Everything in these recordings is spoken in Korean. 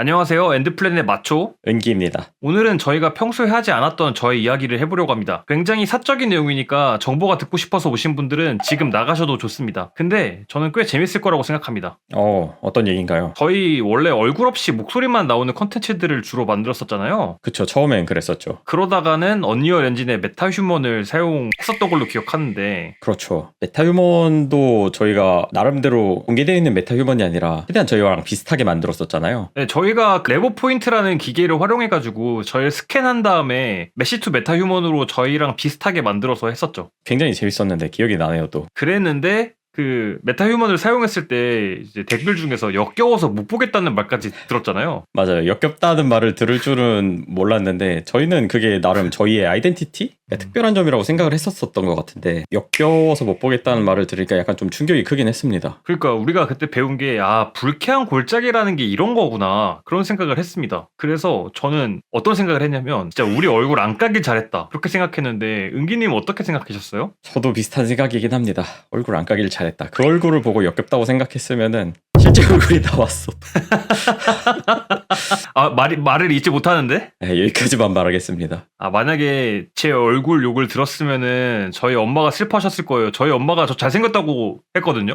안녕하세요. 엔드플랜의 마초. 은기입니다. 오늘은 저희가 평소에 하지 않았던 저의 이야기를 해보려고 합니다. 굉장히 사적인 내용이니까 정보가 듣고 싶어서 오신 분들은 지금 나가셔도 좋습니다. 근데 저는 꽤 재밌을 거라고 생각합니다. 어, 어떤 얘기인가요? 저희 원래 얼굴 없이 목소리만 나오는 컨텐츠들을 주로 만들었었잖아요. 그쵸, 처음엔 그랬었죠. 그러다가는 언리얼 엔진의 메타 휴먼을 사용했었던 걸로 기억하는데 그렇죠. 메타휴먼도 저희가 나름대로 공개되어 있는 메타휴먼이 아니라 최대한 저희랑 비슷하게 만들었었잖아요. 네, 저희 가 레버 포인트라는 기계를 활용해가지고 저희를 스캔한 다음에 메시 투 메타 휴먼으로 저희랑 비슷하게 만들어서 했었죠. 굉장히 재밌었는데 기억이 나네요, 또. 그랬는데 그 메타 휴먼을 사용했을 때 이제 댓글 중에서 역겨워서 못 보겠다는 말까지 들었잖아요. 맞아요. 역겹다는 말을 들을 줄은 몰랐는데 저희는 그게 나름 저희의 아이덴티티? 그러니까 특별한 점이라고 생각을 했었었던 것 같은데 역겨워서 못 보겠다는 말을 들으니까 약간 좀 충격이 크긴 했습니다. 그러니까 우리가 그때 배운 게 아 불쾌한 골짜기라는 게 이런 거구나 그런 생각을 했습니다. 그래서 저는 어떤 생각을 했냐면 진짜 우리 얼굴 안 까길 잘했다 그렇게 생각했는데 은기님 어떻게 생각하셨어요? 저도 비슷한 생각이긴 합니다. 얼굴 안 까길 잘 했다. 그 얼굴을 보고 역겹다고 생각했으면은 실제 얼굴이 나왔어. 아 말이 말을 잊지 못하는데 네, 여기까지만 말하겠습니다. 아 만약에 제 얼굴 욕을 들었으면은 저희 엄마가 슬퍼하셨을 거예요. 저희 엄마가 저 잘생겼다고 했거든요.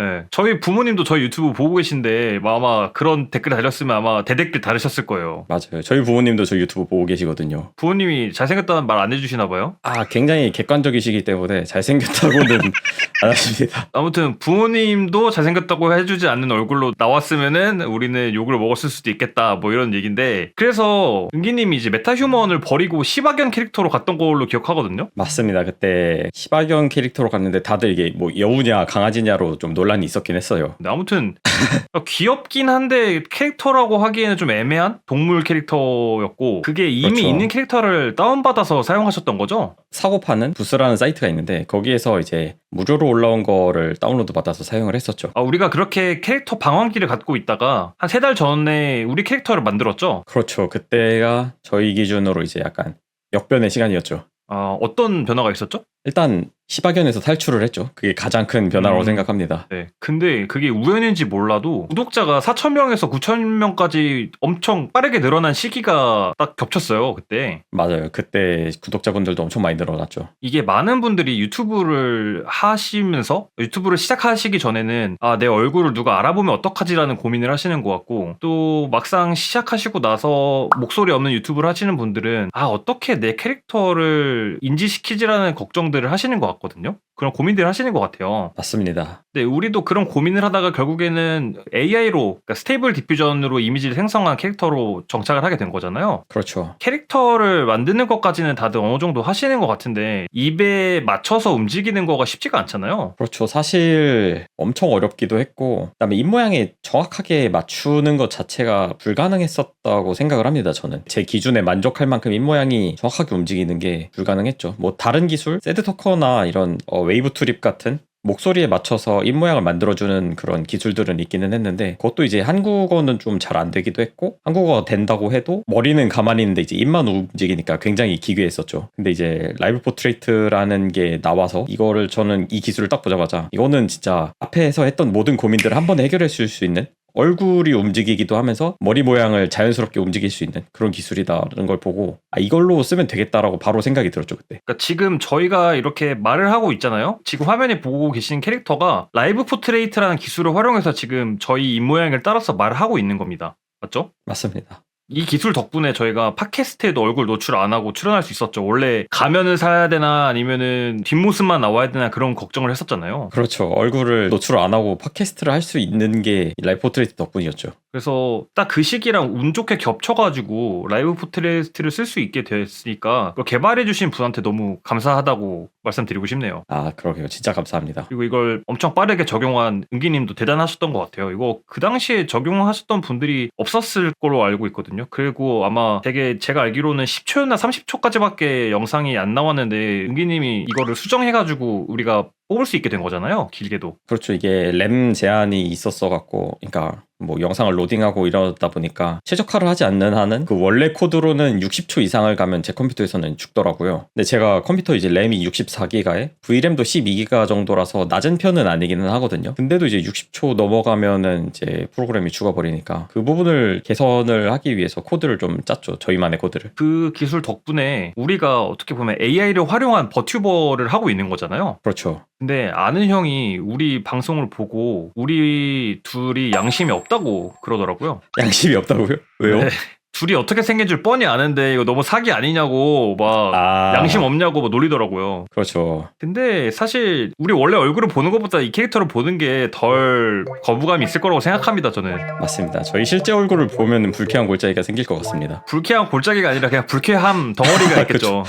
예, 저희 부모님도 저희 유튜브 보고 계신데 뭐 아마 그런 댓글 달렸으면 아마 대댓글 달으셨을 거예요. 맞아요. 저희 부모님도 저 유튜브 보고 계시거든요. 부모님이 잘생겼다는 말 안 해주시나 봐요. 아, 굉장히 객관적이시기 때문에 잘생겼다고는 안 하십니다. 아무튼 부모님도 잘생겼다고 해주지 않는 얼굴로 나왔으면은 우리는 욕을 먹었을 수도 있겠다 뭐 이런 얘기인데 그래서 은기님이 이제 메타휴먼을 버리고 시바견 캐릭터로 갔던 걸로 기억하거든요. 맞습니다. 그때 시바견 캐릭터로 갔는데 다들 이게 뭐 여우냐 강아지냐로 좀 논란이 있었긴 했어요. 근데 아무튼 귀엽긴 한데 캐릭터라고 하기에는 좀 애매한 동물 캐릭터였고 그게 이미 그렇죠. 있는 캐릭터를 다운받아서 사용하셨던 거죠? 사고 파는 부스라는 사이트가 있는데 거기에서 이제 무료로 올라온 거를 다운로드 받아서 사용을 했었죠. 아, 우리가 그렇게 캐릭터 방황기를 갖고 있다가 한 세 달 전에 우리 캐릭터를 만들었죠? 그렇죠. 그때가 저희 기준으로 이제 약간 역변의 시간이었죠. 아, 어떤 변화가 있었죠? 일단 시바견에서 탈출을 했죠. 그게 가장 큰 변화라고 음. 생각합니다. 네. 근데 그게 우연인지 몰라도 구독자가 4,000명에서 9,000명까지 엄청 빠르게 늘어난 시기가 딱 겹쳤어요, 그때. 맞아요. 그때 구독자분들도 엄청 많이 늘어났죠. 이게 많은 분들이 유튜브를 하시면서 유튜브를 시작하시기 전에는 아, 내 얼굴을 누가 알아보면 어떡하지라는 고민을 하시는 것 같고 또 막상 시작하시고 나서 목소리 없는 유튜브를 하시는 분들은 아, 어떻게 내 캐릭터를 인지시키지라는 걱정들을 하시는 것 같 거든요. 그런 고민들을 하시는 것 같아요. 맞습니다. 네, 우리도 그런 고민을 하다가 결국에는 AI로, 그러니까 스테이블 디퓨전으로 이미지를 생성한 캐릭터로 정착을 하게 된 거잖아요. 그렇죠. 캐릭터를 만드는 것까지는 다들 어느 정도 하시는 것 같은데 입에 맞춰서 움직이는 거가 쉽지가 않잖아요. 그렇죠. 사실 엄청 어렵기도 했고, 그다음에 입 모양에 정확하게 맞추는 것 자체가 불가능했었다고 생각을 합니다. 저는 제 기준에 만족할 만큼 입 모양이 정확하게 움직이는 게 불가능했죠. 뭐 다른 기술, 세드 터커나 이런 어, 웨이브 투립 같은 목소리에 맞춰서 입 모양을 만들어주는 그런 기술들은 있기는 했는데 그것도 이제 한국어는 좀 잘 안 되기도 했고 한국어가 된다고 해도 머리는 가만히 있는데 이제 입만 움직이니까 굉장히 기괴했었죠. 근데 이제 라이브 포트레이트라는 게 나와서 이거를 저는 이 기술을 딱 보자마자 이거는 진짜 앞에서 했던 모든 고민들을 한 번에 해결해 줄 수 있는 얼굴이 움직이기도 하면서 머리 모양을 자연스럽게 움직일 수 있는 그런 기술이다라는 걸 보고 아 이걸로 쓰면 되겠다라고 바로 생각이 들었죠 그때. 그러니까 지금 저희가 이렇게 말을 하고 있잖아요. 지금 화면에 보고 계신 캐릭터가 라이브 포트레이트라는 기술을 활용해서 지금 저희 입 모양을 따라서 말을 하고 있는 겁니다. 맞죠? 맞습니다. 이 기술 덕분에 저희가 팟캐스트에도 얼굴 노출 안 하고 출연할 수 있었죠. 원래 가면을 사야 되나 아니면은 뒷모습만 나와야 되나 그런 걱정을 했었잖아요. 그렇죠. 얼굴을 노출 안 하고 팟캐스트를 할 수 있는 게 라이브 포트레이트 덕분이었죠. 그래서 딱 그 시기랑 운 좋게 겹쳐가지고 라이브 포트레이트를 쓸 수 있게 됐으니까 개발해주신 분한테 너무 감사하다고 말씀드리고 싶네요. 아 그러게요. 진짜 감사합니다. 그리고 이걸 엄청 빠르게 적용한 은기님도 대단하셨던 것 같아요. 이거 그 당시에 적용하셨던 분들이 없었을 걸로 알고 있거든요. 그리고 아마 되게 제가 알기로는 10초였나 30초까지밖에 영상이 안 나왔는데 은기님이 이거를 수정해가지고 우리가 뽑을 수 있게 된 거잖아요. 길게도. 그렇죠. 이게 램 제한이 있었어 갖고, 그러니까 뭐 영상을 로딩하고 이러다 보니까 최적화를 하지 않는 한은 그 원래 코드로는 60초 이상을 가면 제 컴퓨터에서는 죽더라고요. 근데 제가 컴퓨터 이제 램이 64기가에 VRAM도 12기가 정도라서 낮은 편은 아니기는 하거든요. 근데도 이제 60초 넘어가면은 이제 프로그램이 죽어버리니까 그 부분을 개선을 하기 위해서 코드를 좀 짰죠. 저희만의 코드를. 그 기술 덕분에 우리가 어떻게 보면 AI를 활용한 버튜버를 하고 있는 거잖아요. 그렇죠. 근데 아는 형이 우리 방송을 보고 우리 둘이 양심이 없다고 그러더라고요. 양심이 없다고요? 왜요? 네. 둘이 어떻게 생긴 줄 뻔히 아는데 이거 너무 사기 아니냐고 막 아, 양심 없냐고 막 놀리더라고요. 그렇죠. 근데 사실 우리 원래 얼굴을 보는 것보다 이 캐릭터를 보는 게 덜 거부감이 있을 거라고 생각합니다. 저는 맞습니다. 저희 실제 얼굴을 보면 불쾌한 골짜기가 생길 것 같습니다. 불쾌한 골짜기가 아니라 그냥 불쾌함 덩어리가 있겠죠.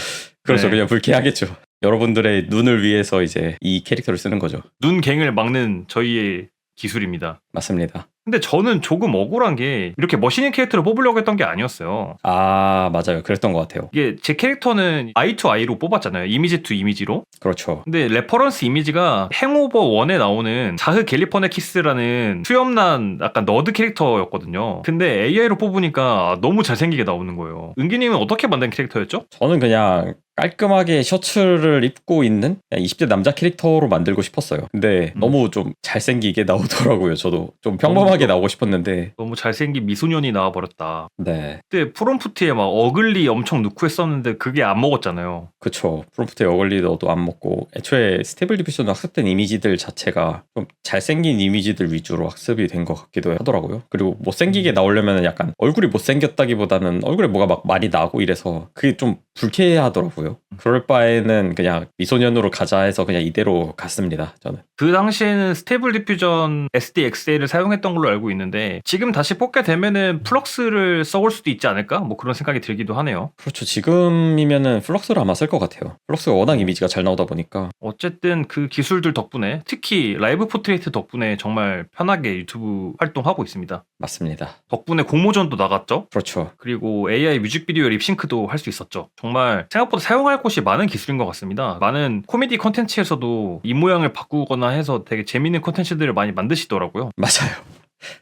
그렇죠. 네. 그냥 불쾌하겠죠. 여러분들의 눈을 위해서 이제 이 캐릭터를 쓰는 거죠. 눈갱을 막는 저희의 기술입니다. 맞습니다. 근데 저는 조금 억울한 게 이렇게 멋있는 캐릭터를 뽑으려고 했던 게 아니었어요. 아, 맞아요. 그랬던 것 같아요. 이게 제 캐릭터는 아이 투 아이로 뽑았잖아요. 이미지 투 이미지로. 그렇죠. 근데 레퍼런스 이미지가 행오버 1에 나오는 자흐 갤리퍼네 키스라는 수염난 약간 너드 캐릭터였거든요. 근데 AI로 뽑으니까 너무 잘생기게 나오는 거예요. 은기님은 어떻게 만든 캐릭터였죠? 저는 그냥 깔끔하게 셔츠를 입고 있는 그냥 20대 남자 캐릭터로 만들고 싶었어요. 근데 음. 너무 좀 잘생기게 나오더라고요. 저도 좀 평범하게 나오고 싶었는데. 너무 잘생긴 미소년이 나와버렸다. 네. 그때 프롬프트에 막 어글리 엄청 넣고 했었는데 그게 안 먹었잖아요. 그쵸. 프롬프트에 어글리더도 안 먹고 애초에 스테이블 디피션으로 학습된 이미지들 자체가 좀 잘생긴 이미지들 위주로 학습이 된 것 같기도 하더라고요. 그리고 못생기게 나오려면 약간 얼굴이 못생겼다기보다는 얼굴에 뭐가 막 많이 나고 이래서 그게 좀 불쾌하더라고요. 그럴 바에는 그냥 미소년으로 가자 해서 그냥 이대로 갔습니다. 저는. 그 당시에는 스테이블 디퓨전 SDXL을 사용했던 걸로 알고 있는데 지금 다시 뽑게 되면은 플럭스를 써올 수도 있지 않을까? 뭐 그런 생각이 들기도 하네요. 그렇죠. 지금이면은 플럭스를 아마 쓸 것 같아요. 플럭스가 워낙 이미지가 잘 나오다 보니까. 어쨌든 그 기술들 덕분에 특히 라이브 포트레이트 덕분에 정말 편하게 유튜브 활동하고 있습니다. 맞습니다. 덕분에 공모전도 나갔죠. 그렇죠. 그리고 AI 뮤직비디오 립싱크도 할 수 있었죠. 정말 생각보다 사용할 곳이 많은 기술인 것 같습니다. 많은 코미디 컨텐츠에서도 입 모양을 바꾸거나 해서 되게 재밌는 컨텐츠들을 많이 만드시더라고요. 맞아요.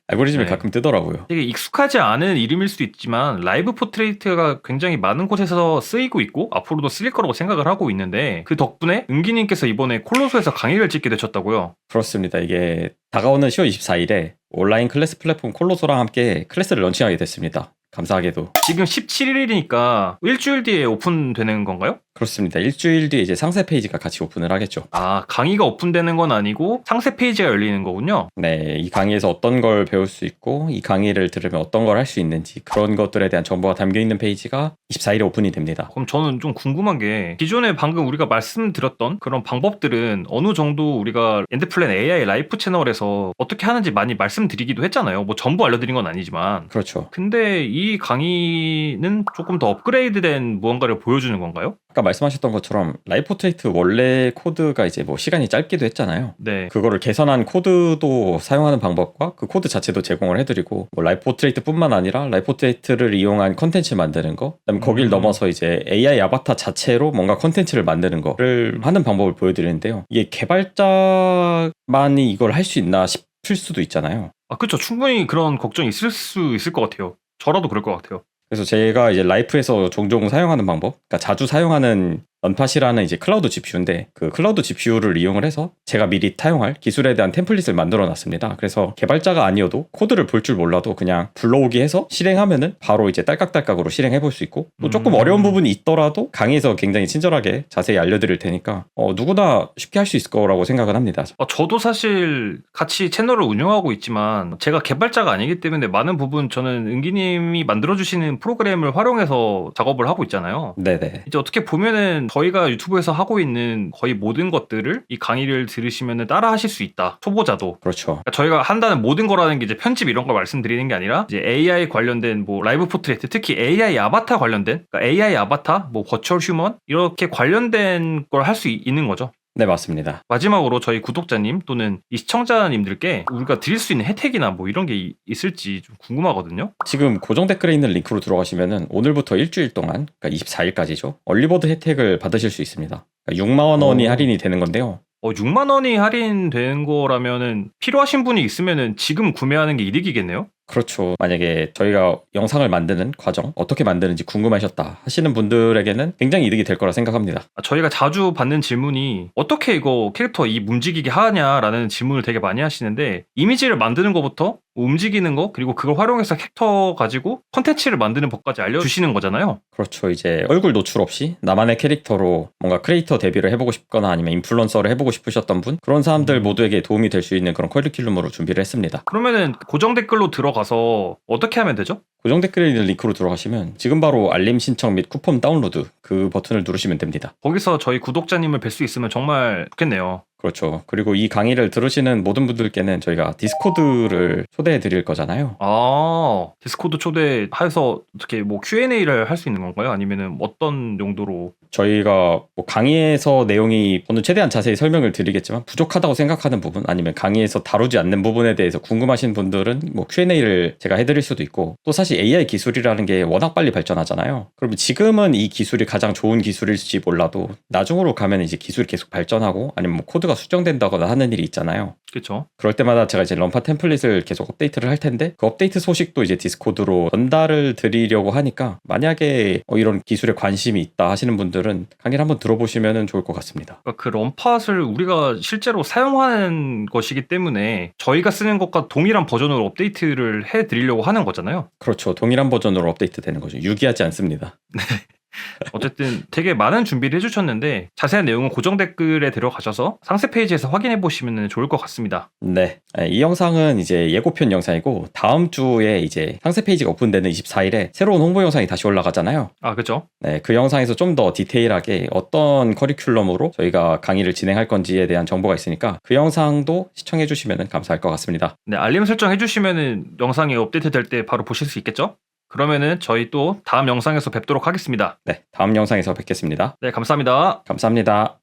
알고리즘이 네. 가끔 뜨더라고요. 되게 익숙하지 않은 이름일 수도 있지만 라이브 포트레이트가 굉장히 많은 곳에서 쓰이고 있고 앞으로도 쓰일 거라고 생각을 하고 있는데 그 덕분에 은기님께서 이번에 콜로소에서 강의를 찍게 되셨다고요. 그렇습니다. 이게 다가오는 10월 24일에 온라인 클래스 플랫폼 콜로소랑 함께 클래스를 런칭하게 됐습니다. 감사하게도. 지금 17일이니까 일주일 뒤에 오픈되는 건가요? 그렇습니다. 일주일 뒤에 이제 상세 페이지가 같이 오픈을 하겠죠. 아 강의가 오픈되는 건 아니고 상세 페이지가 열리는 거군요. 네, 이 강의에서 어떤 걸 배울 수 있고 이 강의를 들으면 어떤 걸 할 수 있는지 그런 것들에 대한 정보가 담겨 있는 페이지가 24일에 오픈이 됩니다. 그럼 저는 좀 궁금한 게 기존에 방금 우리가 말씀드렸던 그런 방법들은 어느 정도 우리가 엔드플랜 AI 라이프 채널에서 어떻게 하는지 많이 말씀드리기도 했잖아요. 뭐 전부 알려드린 건 아니지만. 그렇죠. 근데 이 강의는 조금 더 업그레이드된 무언가를 보여주는 건가요? 아까 말씀하셨던 것처럼 라이포트레이트 원래 코드가 이제 뭐 시간이 짧기도 했잖아요. 네. 그거를 개선한 코드도 사용하는 방법과 그 코드 자체도 제공을 해드리고 뭐 라이포트레이트뿐만 아니라 라이포트레이트를 이용한 컨텐츠 만드는 거, 그다음에 거길 음. 넘어서 이제 AI 아바타 자체로 뭔가 컨텐츠를 만드는 거를 하는 방법을 보여드리는데요. 이게 개발자만이 이걸 할 수 있나 싶을 수도 있잖아요. 아, 그쵸. 충분히 그런 걱정이 있을 수 있을 것 같아요. 저라도 그럴 것 같아요. 그래서 제가 이제 라이프에서 종종 사용하는 방법, 그러니까 자주 사용하는 런팟이라는 이제 클라우드 GPU인데 그 클라우드 GPU를 이용을 해서 제가 미리 타용할 기술에 대한 템플릿을 만들어 놨습니다. 그래서 개발자가 아니어도 코드를 볼 줄 몰라도 그냥 불러오기 해서 실행하면은 바로 이제 딸깍딸깍으로 실행해 볼 수 있고 또 조금 음. 어려운 부분이 있더라도 강의에서 굉장히 친절하게 자세히 알려드릴 테니까 어, 누구나 쉽게 할 수 있을 거라고 생각을 합니다. 어, 저도 사실 같이 채널을 운영하고 있지만 제가 개발자가 아니기 때문에 많은 부분 저는 은기님이 만들어주시는 프로그램을 활용해서 작업을 하고 있잖아요. 네네. 이제 어떻게 보면은 저희가 유튜브에서 하고 있는 거의 모든 것들을 이 강의를 들으시면 따라 하실 수 있다. 초보자도. 그렇죠. 그러니까 저희가 한다는 모든 거라는 게 이제 편집 이런 걸 말씀드리는 게 아니라 이제 AI 관련된 뭐 라이브 포트레이트 특히 AI 아바타 관련된 그러니까 AI 아바타 뭐 버추얼 휴먼 이렇게 관련된 걸 할 수 있는 거죠. 네 맞습니다. 마지막으로 저희 구독자님 또는 이 시청자님들께 우리가 드릴 수 있는 혜택이나 뭐 이런 게 이- 있을지 좀 궁금하거든요. 지금 고정 댓글에 있는 링크로 들어가시면은 오늘부터 일주일 동안, 그러니까 24일까지죠. 얼리버드 혜택을 받으실 수 있습니다. 그러니까 6만 원이 오. 할인이 되는 건데요. 어, 6만 원이 할인된 거라면은 필요하신 분이 있으면은 지금 구매하는 게 이득이겠네요. 그렇죠. 만약에 저희가 영상을 만드는 과정, 어떻게 만드는지 궁금하셨다 하시는 분들에게는 굉장히 이득이 될 거라 생각합니다. 아, 저희가 자주 받는 질문이 어떻게 이거 캐릭터 이 움직이게 하냐라는 질문을 되게 많이 하시는데 이미지를 만드는 것부터 움직이는 거 그리고 그걸 활용해서 캐릭터 가지고 컨텐츠를 만드는 법까지 알려주시는 거잖아요. 그렇죠. 이제 얼굴 노출 없이 나만의 캐릭터로 뭔가 크리에이터 데뷔를 해보고 싶거나 아니면 인플루언서를 해보고 싶으셨던 분 그런 사람들 모두에게 도움이 될 수 있는 그런 커리큘럼으로 준비를 했습니다. 그러면은 고정 댓글로 들어가서 어떻게 하면 되죠? 고정 댓글에 있는 링크로 들어가시면 지금 바로 알림 신청 및 쿠폰 다운로드 그 버튼을 누르시면 됩니다. 거기서 저희 구독자님을 뵐 수 있으면 정말 좋겠네요. 그렇죠. 그리고 이 강의를 들으시는 모든 분들께는 저희가 디스코드를 초대해 드릴 거잖아요. 아 디스코드 초대해서 어떻게 뭐 Q&A를 할 수 있는 건가요? 아니면은 어떤 용도로? 저희가 뭐 강의에서 내용이 저는 최대한 자세히 설명을 드리겠지만 부족하다고 생각하는 부분 아니면 강의에서 다루지 않는 부분에 대해서 궁금하신 분들은 뭐 Q&A를 제가 해드릴 수도 있고 또 사실 AI 기술이라는 게 워낙 빨리 발전하잖아요. 그러면 지금은 이 기술이 가장 좋은 기술일지 몰라도 나중으로 가면 이제 기술이 계속 발전하고 아니면 뭐 코드가 수정된다거나 하는 일이 있잖아요. 그렇죠. 그럴 때마다 제가 이제 럼파 템플릿을 계속 업데이트를 할 텐데 그 업데이트 소식도 이제 디스코드로 전달을 드리려고 하니까 만약에 어, 이런 기술에 관심이 있다 하시는 분들은 강의를 한번 들어보시면 좋을 것 같습니다. 그러니까 그 럼팟을 우리가 실제로 사용하는 것이기 때문에 저희가 쓰는 것과 동일한 버전으로 업데이트를 해 드리려고 하는 거잖아요. 그렇죠. 동일한 버전으로 업데이트 되는 거죠. 유기하지 않습니다. 어쨌든 되게 많은 준비를 해주셨는데 자세한 내용은 고정 댓글에 들어가셔서 상세 페이지에서 확인해 보시면 좋을 것 같습니다. 네. 예, 이 영상은 이제 예고편 영상이고 다음 주에 이제 상세 페이지가 오픈되는 24일에 새로운 홍보 영상이 다시 올라가잖아요. 아 그죠? 네, 그 영상에서 좀 더 디테일하게 어떤 커리큘럼으로 저희가 강의를 진행할 건지에 대한 정보가 있으니까 그 영상도 시청해 주시면 감사할 것 같습니다. 네 알림 설정 해주시면은 영상이 업데이트 될 때 바로 보실 수 있겠죠? 그러면은 저희 또 다음 영상에서 뵙도록 하겠습니다. 네, 다음 영상에서 뵙겠습니다. 네 감사합니다. 감사합니다.